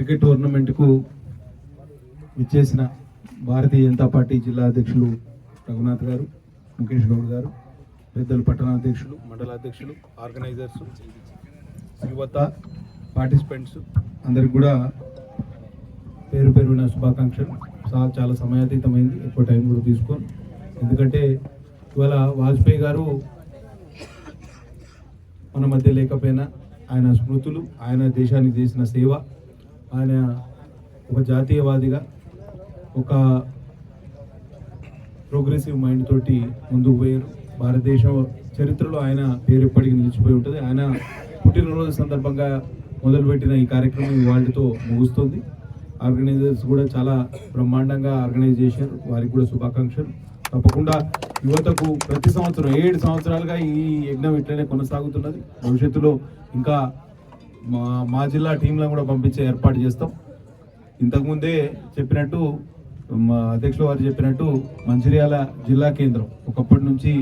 Cricket టోర్నమెంట్కు ఇచ్చేసిన Bharatiya Janata party జిల్లా అధ్యక్షులు రఘునాథ్ గారు ముఖేష్ గౌడ్ గారు పెద్దలు పట్టణాధ్యక్షులు మండల అధ్యక్షులు ఆర్గనైజర్స్ యువత పార్టిసిపెంట్స్ అందరికి కూడా పేరు పేరున శుభాకాంక్షలు. సహా చాలా సమయాతీతమైంది ఎక్కువ టైం కూడా తీసుకోను. ఎందుకంటే ఇవాళ వాజ్పేయి గారు మన మధ్య లేకపోయినా ఆయన స్మృతులు ఆయన దేశానికి చేసిన సేవ ఆయన ఒక జాతీయవాదిగా ఒక ప్రోగ్రెసివ్ మైండ్ తోటి ముందుకు పోయారు. భారతదేశం చరిత్రలో ఆయన పేరు ఎప్పటికీ నిలిచిపోయి ఉంటుంది. ఆయన పుట్టినరోజు సందర్భంగా మొదలుపెట్టిన ఈ కార్యక్రమం వాళ్ళతో ముగుస్తుంది. ఆర్గనైజర్స్ కూడా చాలా బ్రహ్మాండంగా ఆర్గనైజ్ చేశారు. వారికి కూడా శుభాకాంక్షలు. తప్పకుండా యువతకు ప్రతి సంవత్సరం ఏడు సంవత్సరాలుగా ఈ యజ్ఞం ఇట్లనే కొనసాగుతున్నది. భవిష్యత్తులో ఇంకా మా మా జిల్లా టీంలను కూడా పంపించే ఏర్పాటు చేస్తాం. ఇంతకుముందే చెప్పినట్టు మా అధ్యక్షుల వారు చెప్పినట్టు మంచిర్యాల జిల్లా కేంద్రం ఒకప్పటి నుంచి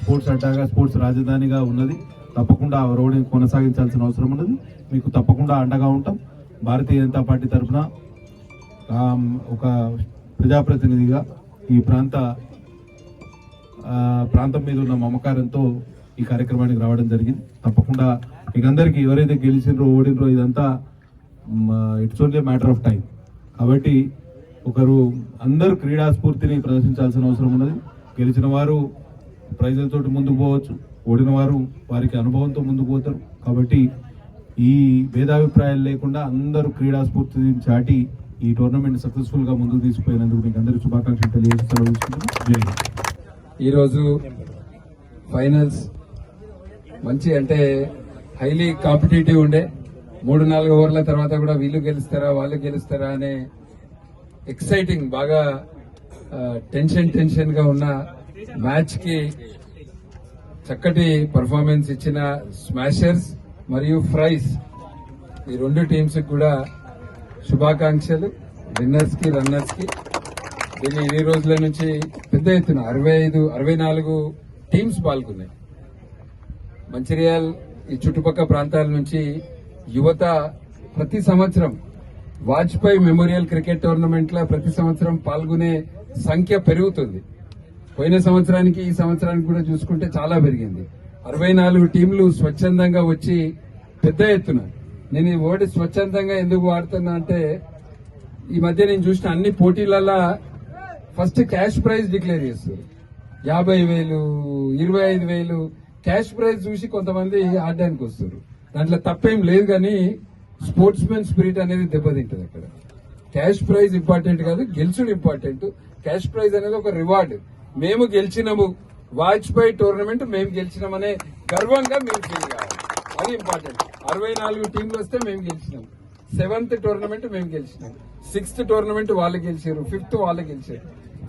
స్పోర్ట్స్ అడ్డాగా స్పోర్ట్స్ రాజధానిగా ఉన్నది. తప్పకుండా ఆ రోడ్ని కొనసాగించాల్సిన అవసరం ఉన్నది. మీకు తప్పకుండా అండగా ఉంటాం. భారతీయ జనతా పార్టీ తరఫున ఒక ప్రజాప్రతినిధిగా ఈ ప్రాంత ప్రాంతం మీద ఉన్న మమకారంతో ఈ కార్యక్రమానికి రావడం జరిగింది. తప్పకుండా మీకు అందరికీ ఎవరైతే గెలిచినరో ఓడినరో ఇదంతా it's only matter of time కాబట్టి ఒకరు అందరూ క్రీడా స్ఫూర్తిని ప్రదర్శించాల్సిన అవసరం ఉన్నది. గెలిచిన వారు ప్రైజులతోటి ముందుకు పోవచ్చు. ఓడిన వారు వారికి అనుభవంతో ముందుకు పోతారు. కాబట్టి ఈ భేదాభిప్రాయాలు లేకుండా అందరూ క్రీడా స్ఫూర్తిని చాటి ఈ టోర్నమెంట్ సక్సెస్ఫుల్గా ముందుకు తీసుకుపోయినందుకు మీకు అందరికీ శుభాకాంక్షలు తెలియజేస్తూ ఈరోజు ఫైనల్స్ మంచి అంటే హైలీ కాంపిటేటివ్ ఉండే. మూడు నాలుగు ఓవర్ల తర్వాత కూడా వీళ్ళు గెలుస్తారా వాళ్ళు గెలుస్తారా అనే ఎక్సైటింగ్ బాగా టెన్షన్ టెన్షన్గా ఉన్న మ్యాచ్కి చక్కటి పర్ఫార్మెన్స్ ఇచ్చిన స్మాషర్స్ మరియు ఫ్రైస్ ఈ రెండు టీమ్స్ కూడా శుభాకాంక్షలు. విన్నర్స్కి రన్నర్స్కి. దీన్ని ఇన్ని రోజుల నుంచి పెద్ద ఎత్తున అరవై ఐదు అరవై నాలుగు టీమ్స్ పాల్గొన్నాయి. మంచిర్యాల్ ఈ చుట్టుపక్కల ప్రాంతాల నుంచి యువత ప్రతి సంవత్సరం వాజ్పేయి మెమోరియల్ క్రికెట్ టోర్నమెంట్లో ప్రతి సంవత్సరం పాల్గొనే సంఖ్య పెరుగుతుంది. పోయిన సంవత్సరానికి ఈ సంవత్సరానికి కూడా చూసుకుంటే చాలా పెరిగింది. అరవై నాలుగు టీంలు స్వచ్ఛందంగా వచ్చి పెద్ద ఎత్తున నేను ఈ ఓడి స్వచ్ఛందంగా ఎందుకు వాడుతున్నా అంటే ఈ మధ్య నేను చూసిన అన్ని పోటీలలో ఫస్ట్ క్యాష్ ప్రైజ్ డిక్లేర్ చేస్తారు యాభై వేలు ఇరవై ఐదు వేలు క్యాష్ ప్రైజ్ చూసి కొంతమంది ఆడడానికి వస్తారు. దాంట్లో తప్పేం లేదు కానీ స్పోర్ట్స్ మెన్ స్పిరిట్ అనేది దెబ్బతింటది అక్కడ. క్యాష్ ప్రైజ్ ఇంపార్టెంట్ కాదు గెలుచుడు ఇంపార్టెంట్. క్యాష్ ప్రైజ్ అనేది ఒక రివార్డ్. మేము గెలిచినాము. వాజ్పేయి టోర్నమెంట్ మేము గెలిచినామనే గర్వంగా మేము ఫీల్ కావాలి. అది ఇంపార్టెంట్. అరవై నాలుగు టీంలు వస్తే మేము గెలిచినాం. సెవెంత్ టోర్నమెంట్ మేము గెలిచినాం. సిక్స్త్ టోర్నమెంట్ వాళ్ళు గెలిచారు. ఫిఫ్త్ వాళ్ళు గెలిచారు.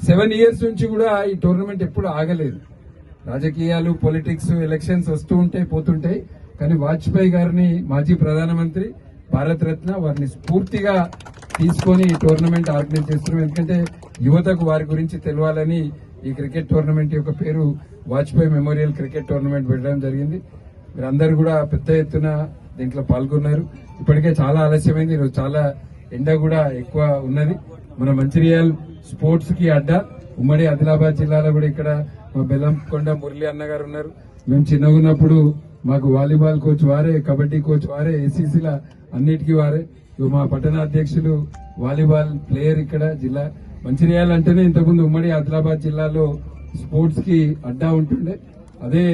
సెవెన్ ఇయర్స్ నుంచి కూడా ఈ టోర్నమెంట్ ఎప్పుడు ఆగలేదు. రాజకీయాలు పొలిటిక్స్ ఎలక్షన్స్ వస్తూ ఉంటాయి పోతుంటాయి. కానీ వాజ్పేయి గారిని మాజీ ప్రధానమంత్రి భారతరత్న వారిని స్ఫూర్తిగా తీసుకొని ఈ టోర్నమెంట్ ఆర్గనైజ్ చేస్తున్నాం. ఎందుకంటే యువతకు వారి గురించి తెలియాలని ఈ క్రికెట్ టోర్నమెంట్ యొక్క పేరు వాజ్పేయి మెమోరియల్ క్రికెట్ టోర్నమెంట్ పెట్టడం జరిగింది. మీరందరూ కూడా పెద్ద ఎత్తున దీంట్లో పాల్గొన్నారు. ఇప్పటికే చాలా ఆలస్యమైంది. ఈరోజు చాలా ఎండ కూడా ఎక్కువ ఉన్నది. మన మంచిర్యాల్ స్పోర్ట్స్కి అడ్డా ఉమ్మడి ఆదిలాబాద్ జిల్లాలో కూడా ఇక్కడ మా బెల్లంకొండ మురళి అన్న గారు ఉన్నారు. మేము చిన్నగా ఉన్నప్పుడు మాకు వాలీబాల్ కోచ్ వారే కబడ్డీ కోచ్ వారే ఏసీసీల అన్నిటికీ వారే. ఇగో మా పట్టణ అధ్యక్షులు వాలీబాల్ ప్లేయర్ ఇక్కడ జిల్లా మంచిర్యాల అంటేనే ఇంతకుముందు ఉమ్మడి ఆదిలాబాద్ జిల్లాలో స్పోర్ట్స్కి అడ్డా ఉంటుండే. అదే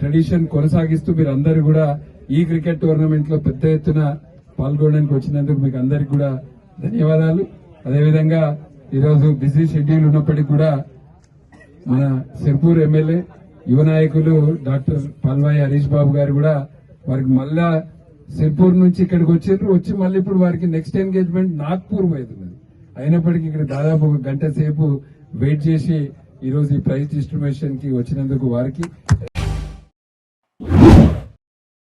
ట్రెడిషన్ కొనసాగిస్తూ మీరు అందరు కూడా ఈ క్రికెట్ టోర్నమెంట్లో పెద్ద ఎత్తున పాల్గొనడానికి వచ్చినందుకు మీకు అందరికి కూడా ధన్యవాదాలు. అదేవిధంగా ఈరోజు బిజీ షెడ్యూల్ ఉన్నప్పటికీ కూడా మన సిర్పూర్ ఎమ్మెల్యే యువ నాయకులు డాక్టర్ పల్వాయి హరీష్ బాబు గారు కూడా వారికి మళ్ళా సిర్పూర్ నుంచి ఇక్కడికి వచ్చారు. వచ్చి మళ్ళీ ఇప్పుడు వారికి నెక్స్ట్ ఎంగేజ్మెంట్ నాగ్పూర్ పోతున్నది అయినప్పటికీ ఇక్కడ దాదాపు ఒక గంట సేపు వెయిట్ చేసి ఈరోజు ఈ ప్రైజ్ డిస్ట్రిబ్యూషన్కి వచ్చినందుకు వారికి